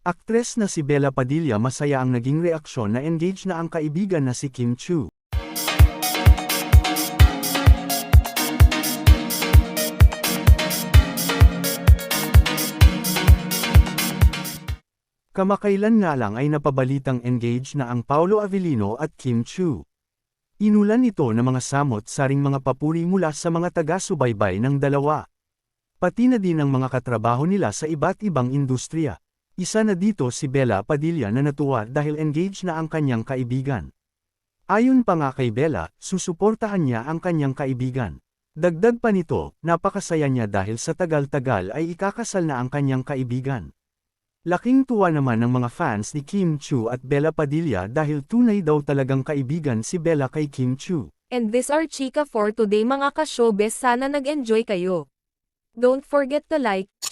Aktres na si Bella Padilla masaya ang naging reaksyon na engage na ang kaibigan na si Kim Chu. Kamakailan nga lang ay napabalitang engage na ang Paulo Avellino at Kim Chu. Inulan ito ng mga samot-saring mga papuri mula sa mga taga-subaybay ng dalawa. Pati na din ang mga katrabaho nila sa iba't ibang industriya. Isa na dito si Bella Padilla na natuwa dahil engage na ang kanyang kaibigan. Ayon pa nga kay Bella, susuportahan niya ang kanyang kaibigan. Dagdag pa nito, napakasaya niya dahil sa tagal-tagal ay ikakasal na ang kanyang kaibigan. Laking tuwa naman ng mga fans ni Kim Chu at Bella Padilla dahil tunay daw talagang kaibigan si Bella kay Kim Chu. And this are chika for today mga ka-showbiz sana nag-enjoy kayo. Don't forget to like,